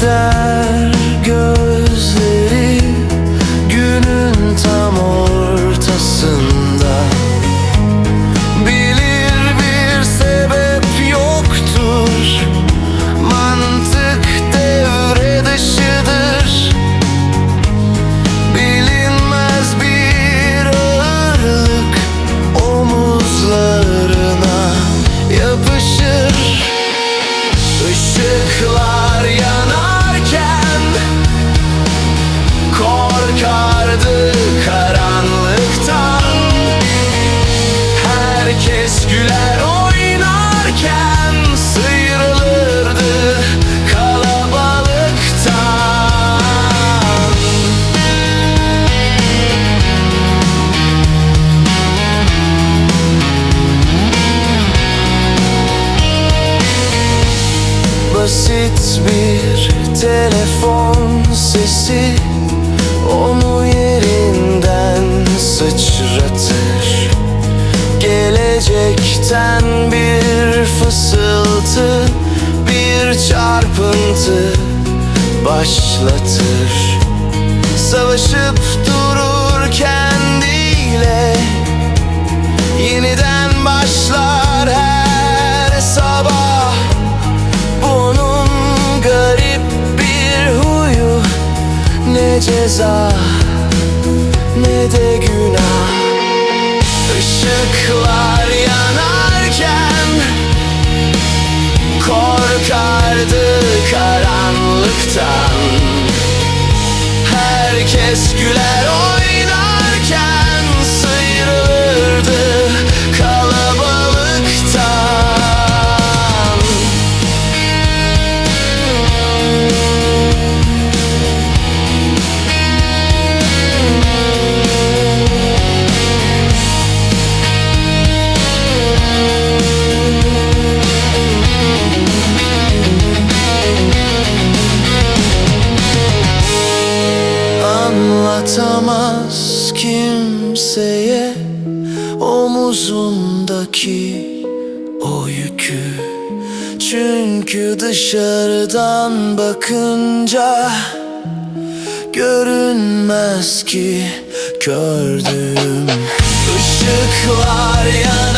die Basit bir telefon sesi Onu yerinden sıçratır. Gelecekten bir fısıltı Bir çarpıntı başlatır. Savaşıp ceza. Ne de günah Omuzundaki o yükü. Çünkü dışarıdan bakınca Görünmez ki gördüğüm Işıklar yanar